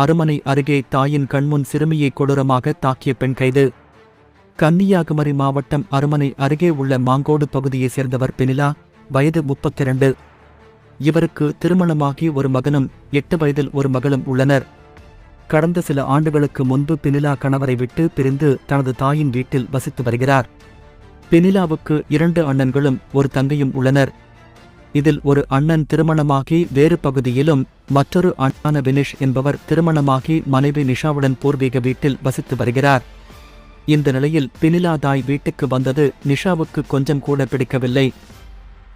அருமனை அருகே தாயின் கண்முன் சிறுமியை கொடூரமாக தாக்கிய பெண் கைது. கன்னியாகுமரி மாவட்டம் அருமனை அருகே உள்ள மாங்கோடு பகுதியைச் சேர்ந்தவர் பெனிலா வயது முப்பத்திரண்டு. இவருக்கு திருமணமாகி ஒரு மகனும் எட்டு வயதில் ஒரு மகளும் உள்ளனர். கடந்த சில ஆண்டுகளுக்கு முன்பு பெனிலா கணவரை விட்டு பிரிந்து தனது தாயின் வீட்டில் வசித்து வருகிறார். பெனிலாவுக்கு இரண்டு அண்ணன்களும் ஒரு தங்கையும் உள்ளனர். இதில் ஒரு அண்ணன் திருமணமாகி வேறு பகுதியிலும் மற்றொரு அண்ணான வினிஷ் என்பவர் திருமணமாகி மனைவி நிஷாவுடன் பூர்வீக வீட்டில் வசித்து வருகிறார். இந்த நிலையில் பினிலா தாய் வீட்டுக்கு வந்தது நிஷாவுக்கு கொஞ்சம் கூட பிடிக்கவில்லை.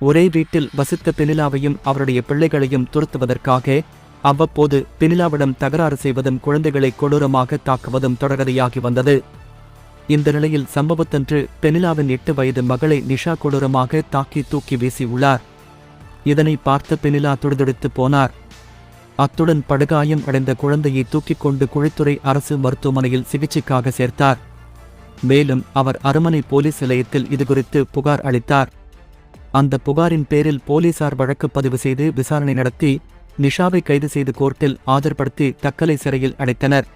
ஒரே வீட்டில் வசித்த பெனிலாவையும் அவருடைய பிள்ளைகளையும் துரத்துவதற்காக அவ்வப்போது பெனிலாவிடம் தகராறு செய்வதும் குழந்தைகளை கொடூரமாக தாக்குவதும் தொடர்கதையாகி வந்தது. இந்த நிலையில் சம்பவத்தன்று பெனிலாவின் எட்டு வயது மகளை நிஷா கொடூரமாக தாக்கி தூக்கி வீசியுள்ளார் இதனை பார்த்த பெனிலா துடிதுடித்து போனார். அத்துடன் படுகாயம் அடைந்த குழந்தையை தூக்கிக் கொண்டு குழித்துறை அரசு மருத்துவமனையில் சிகிச்சைக்காக சேர்த்தார். மேலும் அவர் அரமனை போலீஸ் நிலையத்தில் இதுகுறித்து புகார் அளித்தார். அந்த புகாரின் பேரில் போலீசார் வழக்கு பதிவு செய்து விசாரணை நடத்தி நிஷாவை கைது செய்து கோர்ட்டில் ஆஜர்படுத்தி தக்கலை சிறையில் அடைத்தனர்.